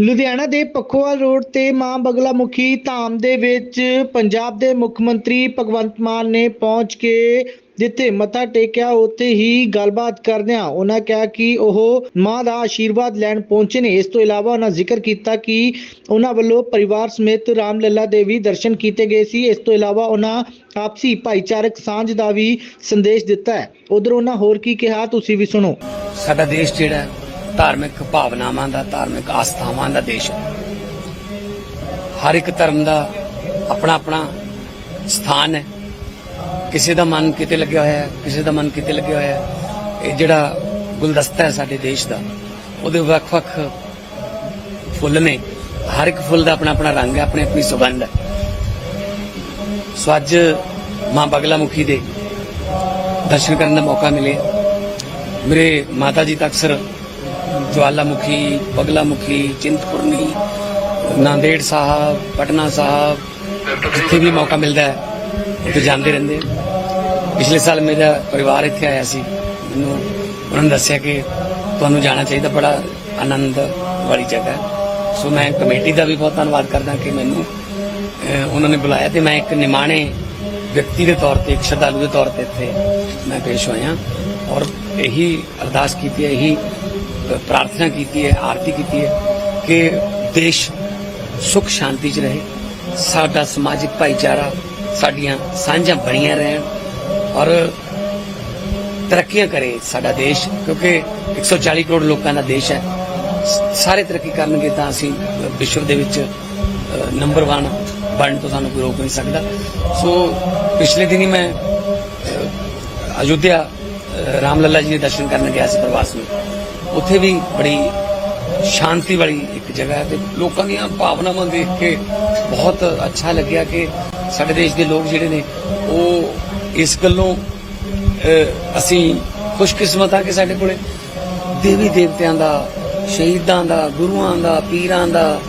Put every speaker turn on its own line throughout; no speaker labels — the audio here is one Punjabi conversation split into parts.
ਲੁਧਿਆਣਾ ਦੇ ਪੱਖੋਵਾਲ ਰੋਡ ਤੇ ਮਾਂ ਬਗਲਾ ਮੁਖੀ ਧਾਮ ਦੇ ਵਿੱਚ ਪੰਜਾਬ ਦੇ ਮੁੱਖ ਮੰਤਰੀ ਭਗਵੰਤ ਮਾਨ ਨੇ ਪਹੁੰਚ ਕੇ ਜਿੱਥੇ ਮੱਥਾ ਟੇਕਿਆ, ਉੱਥੇ ਹੀ ਗੱਲਬਾਤ ਕਰਦਿਆਂ ਉਹਨਾਂ ਕਿਹਾ ਕਿ ਉਹ ਮਾਂ ਦਾ ਆਸ਼ੀਰਵਾਦ ਲੈਣ ਪਹੁੰਚੇ ਨੇ। ਇਸ ਤੋਂ ਇਲਾਵਾ ਉਹਨਾਂ ਜ਼ਿਕਰ ਕੀਤਾ ਕਿ ਉਹਨਾਂ ਵੱਲੋਂ ਪਰਿਵਾਰ ਸਮੇਤ ਰਾਮ ਲੱਲਾ ਦੇ ਵੀ ਦਰਸ਼ਨ ਕੀਤੇ ਗਏ ਸੀ। ਇਸ ਤੋਂ ਇਲਾਵਾ ਉਹਨਾਂ ਆਪਸੀ ਭਾਈਚਾਰਕ ਸਾਂਝ ਦਾ ਵੀ ਸੰਦੇਸ਼ ਦਿੱਤਾ ਹੈ। ਉਧਰ ਉਹਨਾਂ ਹੋਰ ਕੀ ਕਿਹਾ, ਤੁਸੀਂ ਵੀ ਸੁਣੋ।
ਸਾਡਾ ਦੇਸ਼ ਜਿਹੜਾ ਧਾਰਮਿਕ ਭਾਵਨਾਵਾਂ ਦਾ, ਧਾਰਮਿਕ ਆਸਥਾਵਾਂ ਦਾ ਦੇਸ਼ ਹੈ। ਹਰ ਇੱਕ ਧਰਮ ਦਾ ਆਪਣਾ ਆਪਣਾ ਸਥਾਨ ਹੈ। ਕਿਸੇ ਦਾ ਮਨ ਕਿਤੇ ਲੱਗਿਆ ਹੋਇਆ ਹੈ, ਕਿਸੇ ਦਾ ਮਨ ਕਿਤੇ ਲੱਗਿਆ ਹੋਇਆ ਹੈ। ਇਹ ਜਿਹੜਾ ਗੁਲਦਸਤਾ ਹੈ ਸਾਡੇ ਦੇਸ਼ ਦਾ, ਉਹਦੇ ਵੱਖ-ਵੱਖ ਫੁੱਲ ਨੇ। ਹਰ ਇੱਕ ਫੁੱਲ ਦਾ ਆਪਣਾ ਆਪਣਾ ਰੰਗ ਹੈ ਆਪਣੀ ਆਪਣੀ ਸੁਗੰਧ ਹੈ। ਸੋ ਅੱਜ ਮਾਂ ਬਗਲਾ ਮੁਖੀ ਦੇ ਦਰਸ਼ਨ ਕਰਨ ਦਾ ਮੌਕਾ ਮਿਲਿਆ। ਮੇਰੇ ਮਾਤਾ ਜੀ ਤਾਂ ਅਕਸਰ ਜਵਾਲਾਮੁਖੀ ਬਗਲਾਮੁਖੀ ਚਿੰਤਪੁਰਨੀ, ਨਾਂਦੇੜ ਸਾਹਿਬ, ਪਟਨਾ ਸਾਹਿਬ, ਜਿੱਥੇ ਵੀ ਮੌਕਾ ਮਿਲਦਾ ਹੈ, ਉੱਥੇ ਜਾਂਦੇ ਰਹਿੰਦੇ ਪਿਛਲੇ ਸਾਲ ਮੇਰਾ ਪਰਿਵਾਰ ਇੱਥੇ ਆਇਆ ਸੀ। ਮੈਨੂੰ ਉਹਨਾਂ ਨੇ ਦੱਸਿਆ ਕਿ ਤੁਹਾਨੂੰ ਜਾਣਾ ਚਾਹੀਦਾ, ਬੜਾ ਆਨੰਦ ਵਾਲੀ ਜਗ੍ਹਾ ਹੈ। ਸੋ ਮੈਂ ਕਮੇਟੀ ਦਾ ਵੀ ਬਹੁਤ ਧੰਨਵਾਦ ਕਰਦਾ ਕਿ ਮੈਨੂੰ ਉਹਨਾਂ ਨੇ ਬੁਲਾਇਆ ਤੇ ਮੈਂ ਇੱਕ ਨਿਮਾਣੇ ਵਿਅਕਤੀ ਦੇ ਤੌਰ ਤੇ, ਇੱਕ ਸ਼ਰਧਾਲੂ ਦੇ ਤੌਰ ਤੇ ਇੱਥੇ ਮੈਂ ਪੇਸ਼ ਹੋਇਆ। ਔਰ ਇਹੀ ਅਰਦਾਸ ਕੀਤੀ ਹੈ, ਇਹੀ ਪ੍ਰਾਰਥਨਾ ਕੀਤੀ ਹੈ ਆਰਤੀ ਕੀਤੀ ਹੈ ਕਿ ਦੇਸ਼ ਸੁਖ ਸ਼ਾਂਤੀ 'ਚ ਰਹੇ ਸਾਡਾ ਸਮਾਜਿਕ ਭਾਈਚਾਰਾ ਸਾਡੀਆਂ ਸਾਂਝਾਂ ਬਣੀਆਂ ਰਹਿਣ ਔਰ ਤਰੱਕੀਆਂ ਕਰੇ ਸਾਡਾ ਦੇਸ਼ ਕਿਉਂਕਿ 140 ਕਰੋੜ ਲੋਕਾਂ ਦਾ ਦੇਸ਼ ਹੈ। ਸਾਰੇ ਤਰੱਕੀ ਕਰਨਗੇ ਤਾਂ ਅਸੀਂ ਵਿਸ਼ਵ ਦੇ ਵਿੱਚ ਨੰਬਰ 1 ਬਣਨ ਤੋਂ ਸਾਨੂੰ ਕੋਈ ਰੋਕ ਨਹੀਂ ਸਕਦਾ। ਸੋ ਪਿਛਲੇ ਦਿਨੀ ਮੈਂ ਅ, ਅਯੁੱਧਿਆ ਰਾਮ ਲੱਲਾ ਜੀ ਦੇ ਦਰਸ਼ਨ ਕਰਨ ਗਿਆ ਸੀ ਪ੍ਰਵਾਸ ਵਿੱਚ ਉੱਥੇ ਵੀ ਬੜੀ ਸ਼ਾਂਤੀ ਵਾਲੀ ਇੱਕ ਜਗ੍ਹਾ ਹੈ ਤੇ ਲੋਕਾਂ ਦੀਆਂ ਭਾਵਨਾਵਾਂ ਦੇਖ ਕੇ ਬਹੁਤ ਅੱਛਾ ਲੱਗਿਆ ਕਿ ਸਾਡੇ ਦੇਸ਼ ਦੇ ਲੋਕ ਜਿਹੜੇ ਨੇ, ਉਹ ਇਸ ਗੱਲੋਂ ਅਸੀਂ ਖੁਸ਼ਕਿਸਮਤ ਆ ਕਿ ਸਾਡੇ ਕੋਲੇ ਦੇਵੀ ਦੇਵਤਿਆਂ ਦਾ, ਸ਼ਹੀਦਾਂ ਦਾ, ਗੁਰੂਆਂ ਦਾ, ਪੀਰਾਂ ਦਾ,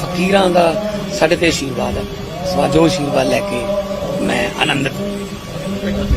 ਫਕੀਰਾਂ ਦਾ ਸਾਡੇ ਤੇ ਆਸ਼ੀਰਵਾਦ ਹੈ। ਸੋ ਅੱਜ ਉਹ ਆਸ਼ੀਰਵਾਦ ਲੈ ਕੇ ਮੈਂ ਆਨੰਦ